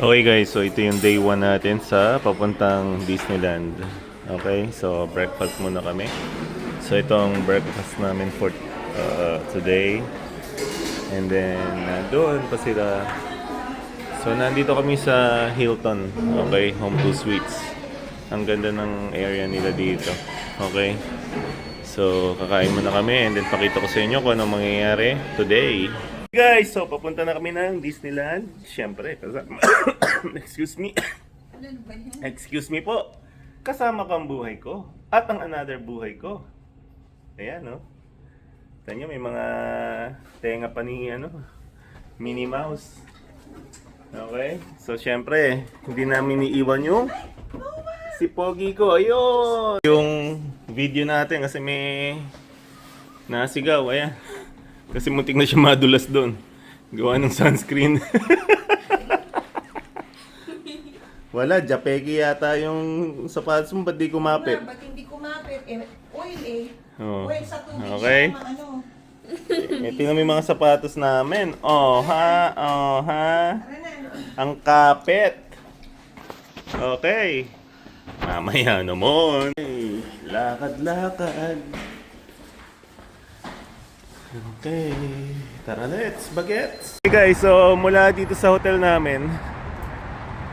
Okay guys, so ito yung day 1 natin sa papuntang Disneyland. Okay, so breakfast muna kami. So ito ang breakfast namin for uh, today. And then, uh, doon pa sila. So nandito kami sa Hilton. Okay, Home 2 Suites. Ang ganda ng area nila dito. Okay. So, kakain muna kami and then pakita ko sa inyo kung anong mangyayari today. Guys, so papunta na kami ng Disneyland. Siyempre, kasama. Excuse me. Excuse me po. Kasama ko ang buhay ko. At ang another buhay ko. Ayan, no? Nyo, may mga tenga pa ni, ano, Minnie Mouse. Okay? So, syempre, hindi namin iiwan yung si Pogi ko. Ayun! Yung video natin kasi may nasigaw. Ayan. Kasi muntik na siya madulas doon. Gawa ng sunscreen. Wala, Japegi yata yung sapatos mo. Ba't di kumapit? Ma, ba't hindi kumapit? Eh, oil eh. Oo. Oil sa tubig Okay. siya, ma- ano. Eh, tingnan mo yung mga sapatos namin. Oh, ha? Oh, ha? Ano na, ano? Ang kapit. Okay. Mamaya naman. Hey, Lakad-lakad. Okay. Tara, let's bagets. Okay guys, so mula dito sa hotel namin,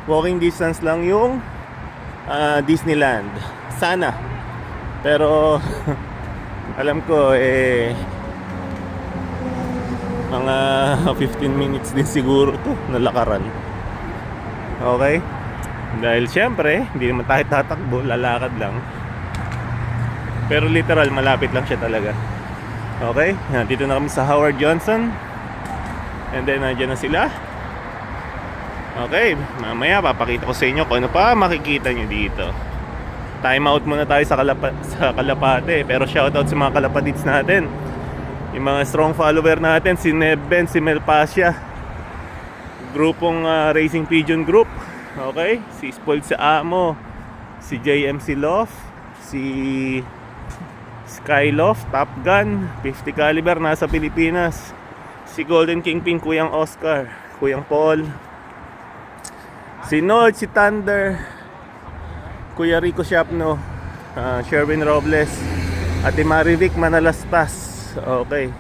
walking distance lang yung ah, Disneyland. Sana. Pero alam ko eh mga 15 minutes din siguro to na lakaran. Okay? Dahil syempre, hindi naman tayo tatakbo, lalakad lang. Pero literal, malapit lang siya talaga. Okay? Dito na kami sa Howard Johnson. And then, nandiyan na sila. Okay, mamaya papakita ko sa inyo kung ano pa makikita nyo dito. Time out muna tayo sa, Kalapa, sa Kalapate. Pero shoutout sa mga Kalapatids natin. Yung mga strong follower natin, si Nebben, si Melpasia. Grupong ah, Racing Pigeon Group. Okay? Si Spoiled sa Amo. Si JMC Loft. Si Skyloft, Top Gun, 50 caliber nasa Pilipinas. Si Golden Kingpin, Kuyang Oscar, Kuyang Paul. Si Nod, si Thunder, Kuya Rico Shapno, ah, Sherwin Robles, Ate Marivic Manalastas. Okay.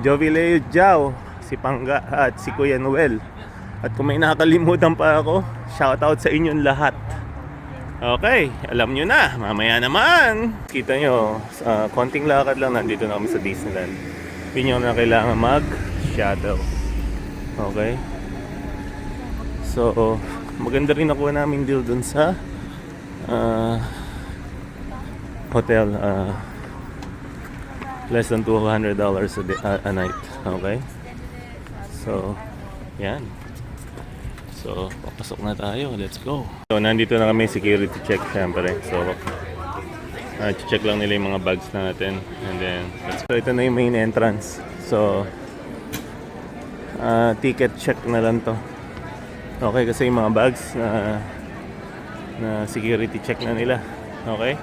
Jovi Leo Jao, si Pangga at si Kuya Noel. At kung may nakakalimutan pa ako, shoutout sa inyong lahat. Okay, alam nyo na, mamaya naman. Kita nyo, sa konting lakad lang nandito na kami sa Disneyland. Hindi nyo na kailangan mag-shadow. Okay? So, maganda rin nakuha namin deal dun sa ah, hotel. ah, less than $200 a, day, a, a night. Okay? So, yan. So, papasok na tayo. Let's go. So, nandito na kami security check syempre. So, uh, check lang nila yung mga bags natin. And then, let's go. Ito na yung main entrance. So, ah, ticket check na lang to. Okay, kasi yung mga bags na na security check na nila. Okay?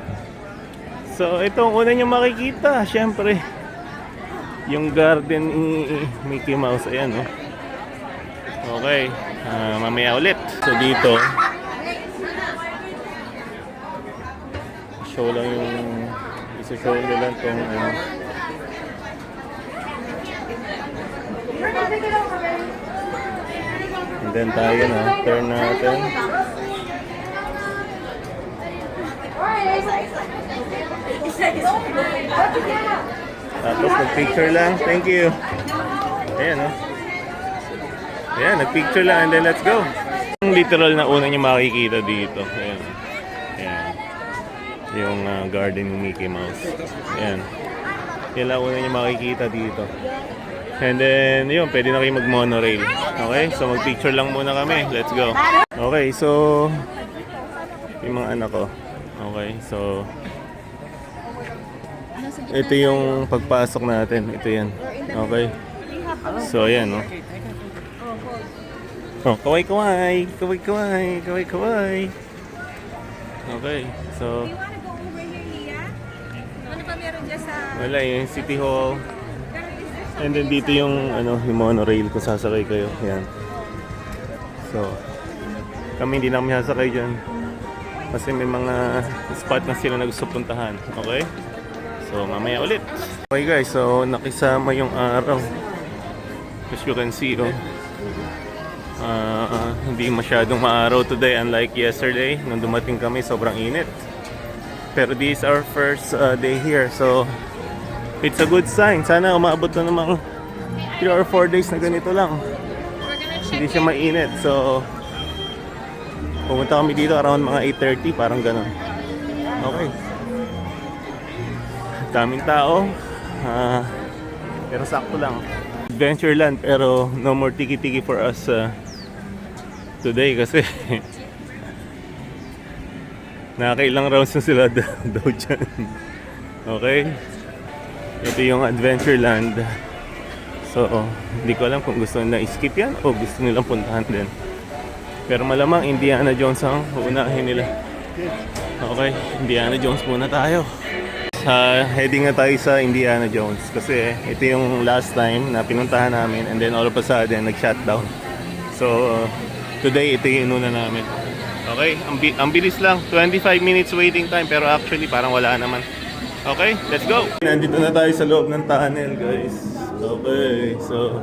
So, ito ang una nyo makikita. Syempre, yung garden ni Mickey Mouse. Ayan, no? Okay. Ah, mamaya ulit. So, dito, show lang yung isa-show nila itong ano. And then tayo na, turn natin. Tapos nag-picture lang. Thank you. Ayan, no? Ayan, nag-picture lang and then let's go. Ang literal na una niyo makikita dito. Ayan. Ayan. Yung ah, garden ng Mickey Mouse. Ayan. Yan lang una niyo makikita dito. And then, yun, pwede na kayo mag-monorail. Okay? So, mag-picture lang muna kami. Let's go. Okay, so, yung mga anak ko. Okay, so, ito yung pagpasok natin. Ito yan. Okay. So, ayan, no? Oh, kaway kaway, kaway kaway, kaway kaway. Okay, so You wanna go over here, Lia? Ano ba meron dyan sa... wala yung City Hall. And then dito yung ano, yung monorail kung sasakay kayo. Yan. So, Kami hindi namin sasakay dyan. Kasi may mga spot na sila na gusto puntahan. Okay? So, mamaya ulit. Okay guys, so nakisama yung araw. As you can see, oh. Hindi masyadong maaraw today unlike yesterday. Nung dumating kami, sobrang init. Pero this is our first uh, day here. So, it's a good sign. Sana umabot na namang 3 or 4 days na ganito lang. Hindi siya mainit. So, pumunta kami dito around mga 8.30. Parang ganun. Okay. Daming tao. Ah, pero sakto lang. Adventureland pero no more tiki-tiki for us uh, today kasi nakakailang rounds na sila daw, dyan. Okay? Ito yung Adventureland. So, hindi ko alam kung gusto nila i-skip yan o gusto nilang puntahan din. Pero malamang Indiana Jones ang uunahin nila. Okay, Indiana Jones muna tayo. Sa heading na tayo sa Indiana Jones kasi ito yung last time na pinuntahan namin and then all of a sudden nag-shutdown. So, today ito yung inuna namin. Okay, ang, bi- ang bilis lang. 25 minutes waiting time pero actually parang wala naman. Okay, let's go! Nandito na tayo sa loob ng tunnel guys. Okay, so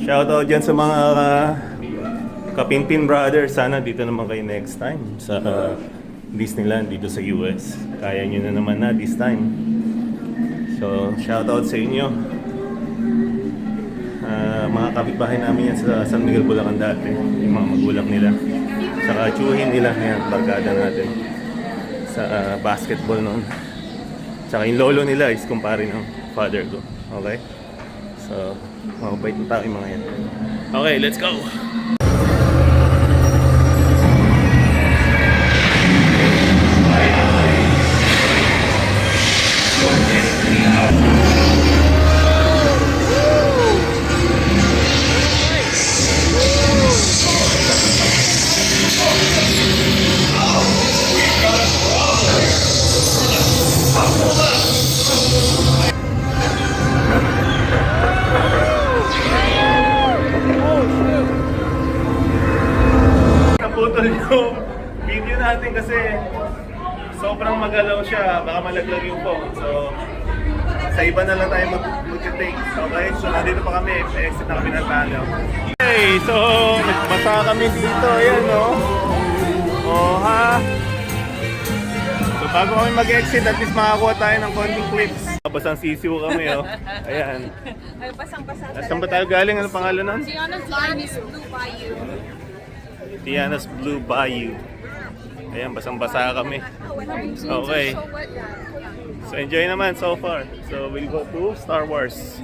Shoutout dyan sa mga uh, Kapinpin Brothers. Sana dito naman kayo next time sa uh, Disneyland dito sa US. Kaya nyo na naman na this time. So, shoutout sa inyo. Mga kapitbahay namin yan sa San Miguel, Bulacan dati. Yung mga magulang nila. Saka tsuhin nila. Yan, barkada natin. Sa ah, basketball noon. Tsaka yung lolo nila is kumpare ng father ko. Okay? So, mababait na tao yung mga yan. Okay, let's go! Bago kami mag-exit, at least makakuha tayo ng konting clips. Basang sisiw kami, oh. Ayan. Ay, pasang-pasa Saan ba tayo galing? Ano pangalan nun? Tiana's Blue Bayou. Tiana's Blue Bayou. Ayan, basang-basa kami. Okay. So enjoy naman so far. So we'll go to Star Wars.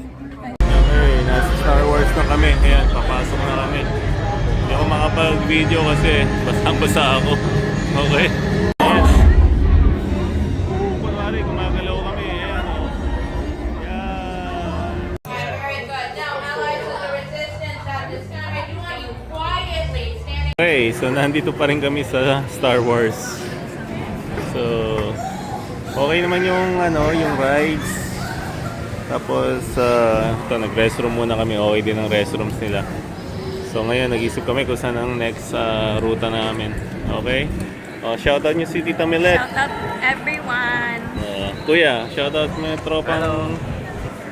Okay, nasa Star Wars na kami. Ayan, papasok na kami. Hindi ako makapag-video kasi basang-basa ako. Okay. Okay, so nandito pa rin kami sa Star Wars. So, okay naman yung ano, yung rides. Tapos, uh, ito, nag-restroom muna kami. Okay din ang restrooms nila. So, ngayon, nag-isip kami kung saan ang next uh, ruta namin. Okay? Oh, shoutout nyo si Tita Milet. Shout out everyone. Uh, kuya, shoutout mo yung tropang,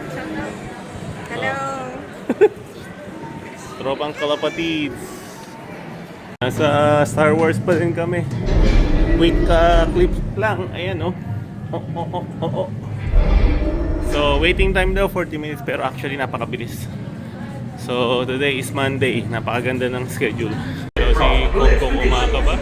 Shout out. Hello. tropang kalapatids. Nasa Star Wars pa rin kami. Quick uh, clip lang. Ayan, oh. Oh, oh, oh, oh, oh. So, waiting time daw 40 minutes pero actually napakabilis. So, today is Monday. Napakaganda ng schedule. So, si Coco Kumaka ba?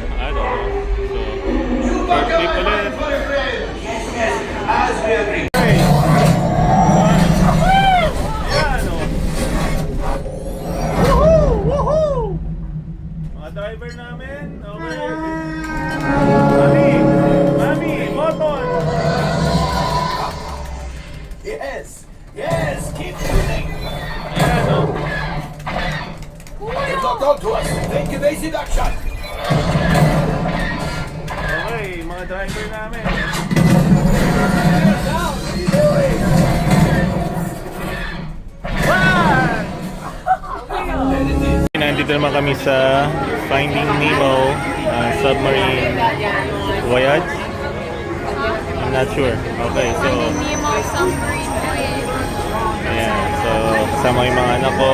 Ayan. So kasama yung mga anak ko.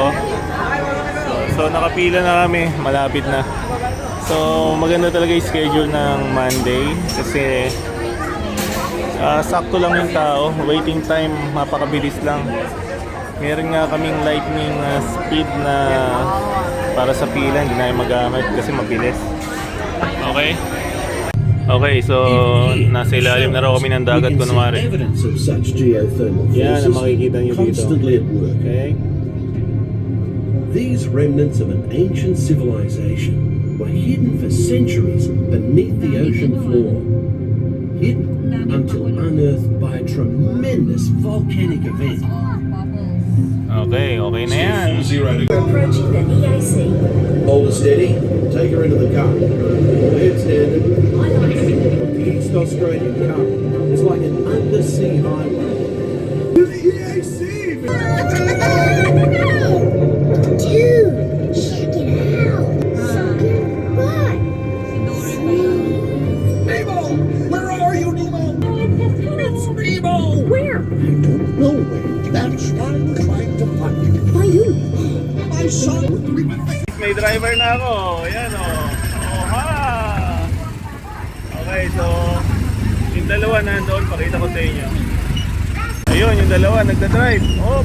So, so nakapila na kami, malapit na. So maganda talaga yung schedule ng Monday kasi ah, sakto lang yung tao. Waiting time, mapakabilis lang. Meron nga kaming lightning ah, speed na para sa pila, hindi na magamit kasi mabilis. Okay? Mm. Okay, so nasa ilalim na raw kami ng dagat We can see kunwari. evidence of such geothermal Yan ang makikita nyo dito. constantly at work. Okay? These remnants of an ancient civilization were hidden for centuries beneath the ocean floor. Hidden until unearthed by a tremendous volcanic event. Okay, okay na yan. approaching the EAC. Hold her steady, take her into the car. Head standard. The East Australian Current is like an undersea highway. Dude, driver na ako. Ayan o. Oh. Oha! Okay, so yung dalawa nandoon, pakita ko sa inyo. Ayun, yung dalawa nagda-drive. Oh!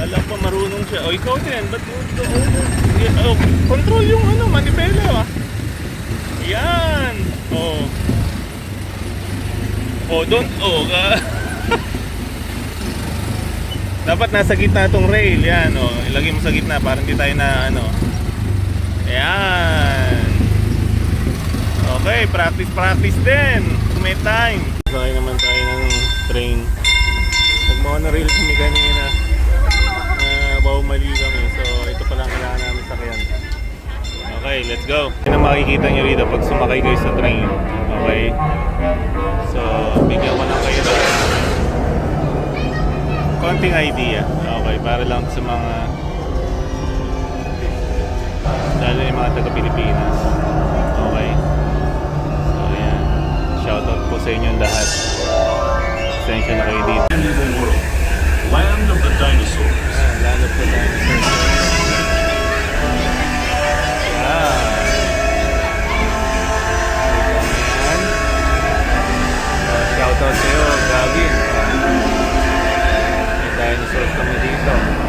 Alam ko marunong siya. O ikaw din, ba't mo oh, oh, control yung ano, manibela ah. Yan! Oh. Oh, don't, oh, ka. Dapat nasa gitna tong rail, yan, oh. Ilagay mo sa gitna para hindi tayo na, ano. Ayan. Okay, practice, practice din. May time. Sakay naman tayo ng train. Nag-monorail kami kanina. Uh, bawmali kami. So, ito pala ang kailangan namin sakyan. Okay, let's go. Ang makikita nyo rito pag sumakay kayo sa train. Konting idea. Okay, para lang sa mga lalo yung mga taga-Pilipinas. Okay? So, ayan. Shoutout po sa inyong lahat. Pasensya na kayo dito. Land of the dinosaurs. Ah, lalo po tayo sa Ah. Shoutout sa'yo, Gavin. May dinosaurs kami dito.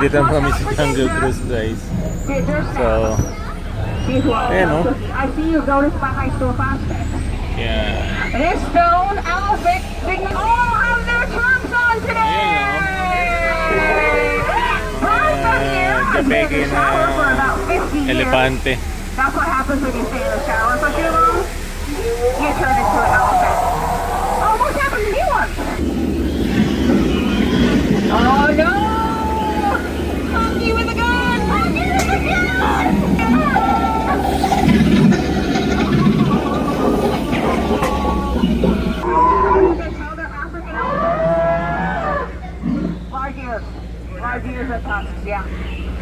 Nandito na kami sa Jungle Cruise guys. Did their So, See who I ayan am. oh. I see you notice my high school fastest. Yeah. This stone outfit sign all have their charms on today. Right from here, Ah, I've been in Peke the shower for about 50 years. Elepante. That's what happens when you stay in the shower for too long. You turn into an elephant. Almost happened to me once. Oh no! Large ears at times, yeah.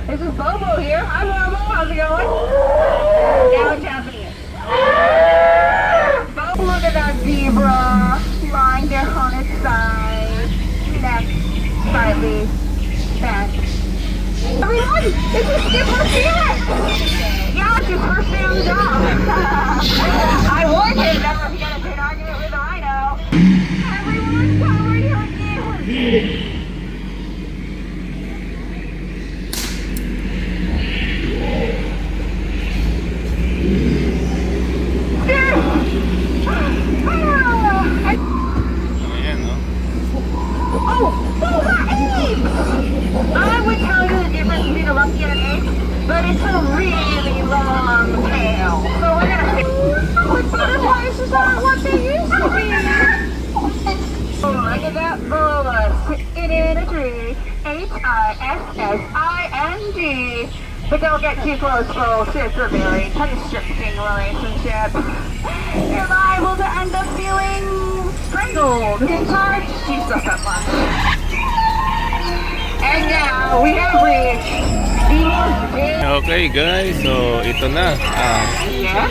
This is Bobo here. Hi Bobo, how's it going? Now it's Japanese. Bobo, look at that zebra lying there on its side. Neck slightly bent. Everyone, this is Skipper Felix! Constricting relationship. You're liable to end up feeling strangled. In charge, she's just that much. And now we have reached the Okay guys, so ito na. Ah, Yeah?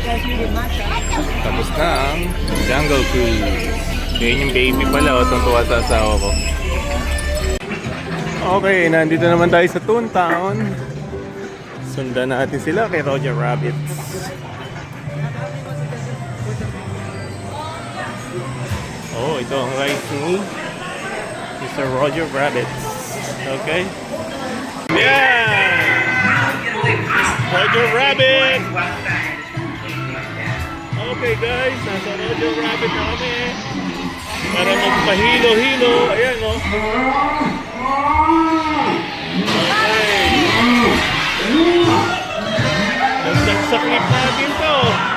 tapos na ang Jungle Cruise. Yan yung baby pala, o tuwa sa asawa ko. Okay, nandito naman tayo sa Toontown. Sundan natin sila kay Roger Rabbit. Oh, ito ang rice ni Mr. Roger Rabbit. Okay? Yeah! Roger Rabbit! Okay guys, nasa Roger Rabbit na kami. Para magpahilo-hilo. Ayan oh. Okay. Sa clip natin to.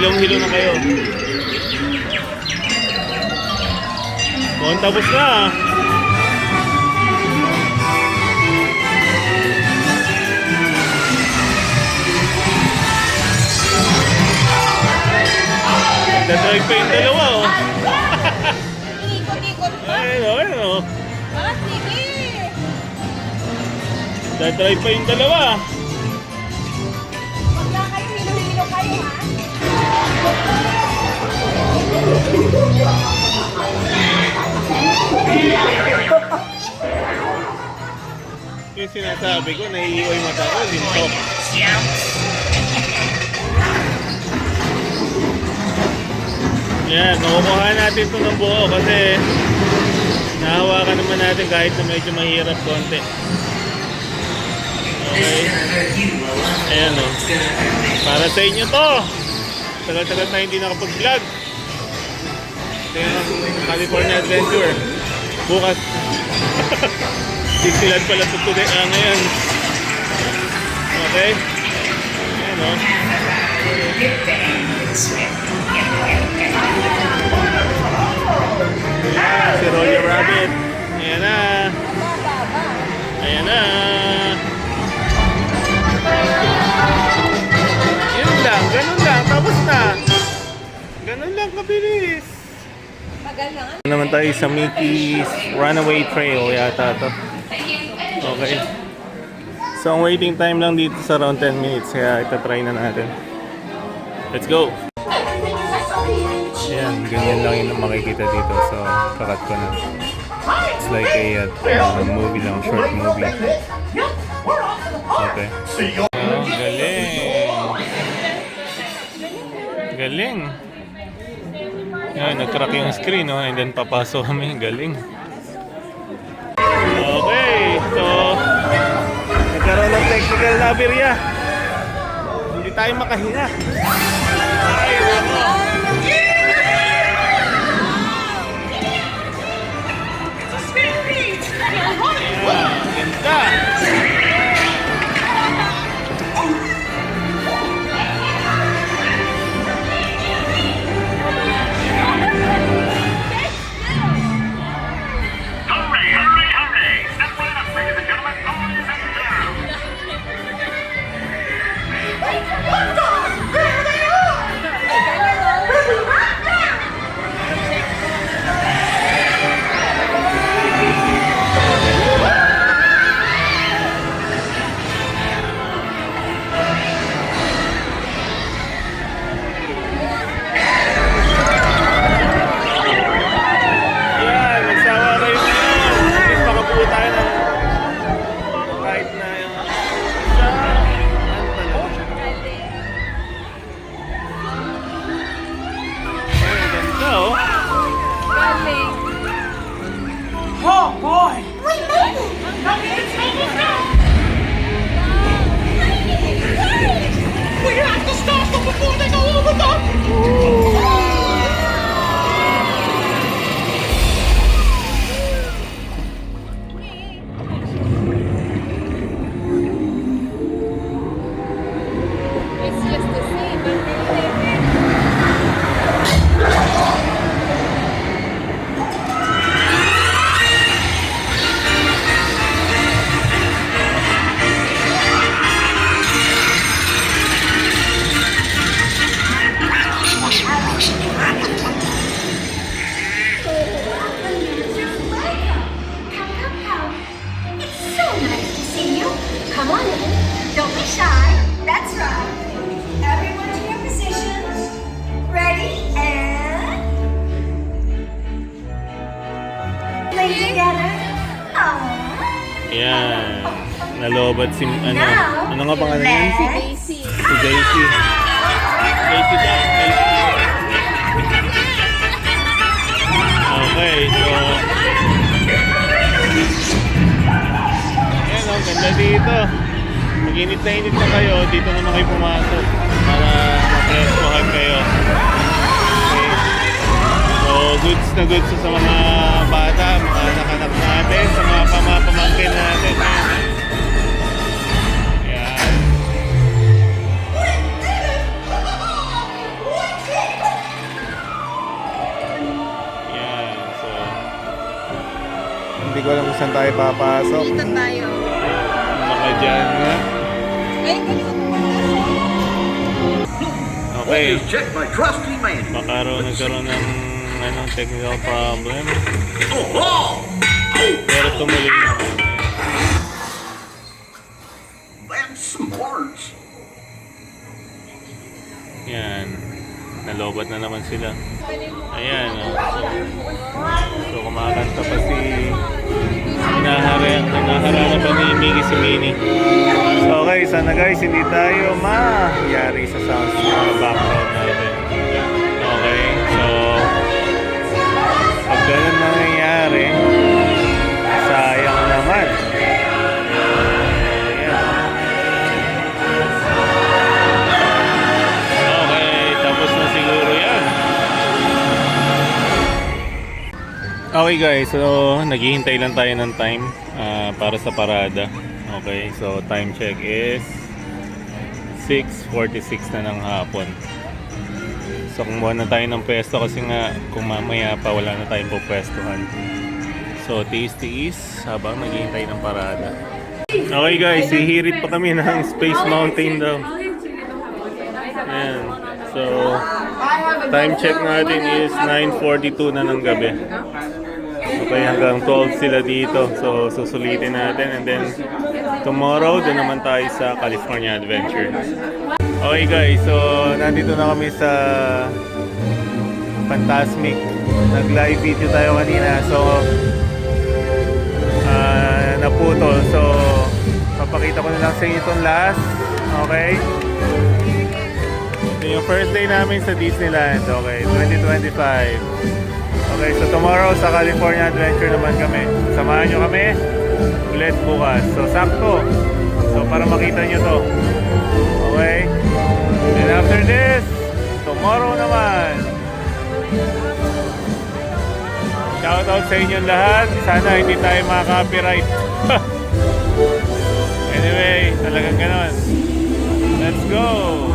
nga, hilong-hilo na kayo. Mukhang tapos na. ah. Nagdadrive pa yung dalawa, oh. Ikot-ikot pa. Ayun, oh, ayun, oh. Ah, sige. Nagdadrive pa yung dalawa. Yung sinasabi ko, naiiwa yung mata ko, lintok. Yan, nakukuha natin ito ng buo kasi nahawakan naman natin kahit na medyo mahirap konti. Okay. Ayan o. Para sa inyo to. Tagal-tagal na hindi nakapag-vlog. Ito yung California Adventure. Bukas. Disneyland pala ito today, ah, ngayon. Okay? Ayan o. Ayan, si Roger Rabbit. Ayan na. Ayan na. Yun lang, ganun lang, tapos na. Ganun lang kabilis. Tagal na naman tayo sa Mickey's Runaway Trail yata to. Okay. So ang waiting time lang dito sa around 10 minutes kaya itatry na natin. Let's go! Ayan, ganyan lang yung makikita dito so kakat ko na. It's like a uh, movie lang, short movie. Okay. Oh, galing! Galing! Yan, nag-crack yung screen, no? and then papasok kami. Galing. Technical na aberya. Hindi tayo makahinga. Yan. Nalobat si, ano, ano nga pangalan let's Si Daisy. Daisy Duck. Daisy. Okay, so... Ayan o, ganda dito. Pag init na init na kayo, dito naman kayo pumasok para mapreskohan kayo. Okay. So, goods na goods sa mga bata, mga anak-anak natin, sa mga pamapamangkin natin. Ayan. Yan, so... Hindi ko alam kung saan tayo papasok. Dito tayo. Baka dyan. Ay, ganun. Okay. check my trusty man. Baka raw nagkaroon ng ano, technical problem. Pero tumuloy na. Them smarts. Yan. Nalobat na naman sila. Ayan, oh. So, kumakanta pa si... Hinahara, hinahara na pa ni Miggy si Minnie. So, okay, sana guys, hindi tayo mayari sa sounds na background natin. Okay, so... Pag ganun nangyayari, sayang naman. Ayan. Okay, tapos na siguro yan. Okay guys, so naghihintay lang tayo ng time ah, para sa parada. Okay, so time check is 6.46 na ng hapon. So kumuha na tayo ng pwesto kasi nga kung mamaya pa wala na tayong pupwestuhan. So tiis-tiis habang naghihintay ng parada. Okay guys, hihirit pa kami ng Space Mountain daw. Ayan. So, time check natin is 9.42 na ng gabi. Okay, hanggang 12 sila dito. So, susulitin natin. And then, tomorrow, doon naman tayo sa California Adventure. Okay guys, so nandito na kami sa Fantasmic. Nag-live video tayo kanina. So, naputol. So, papakita ko na lang sa inyo itong last. Okay? Ito yung first day namin sa Disneyland. Okay, 2025. Okay, so tomorrow sa California Adventure naman kami. Samahan nyo kami ulit bukas. So, sakto. So, para makita nyo to. Okay? And after this, tomorrow naman. Shoutout sa inyong lahat. Sana hindi tayo maka-copyright. anyway, talagang ganon. Let's go!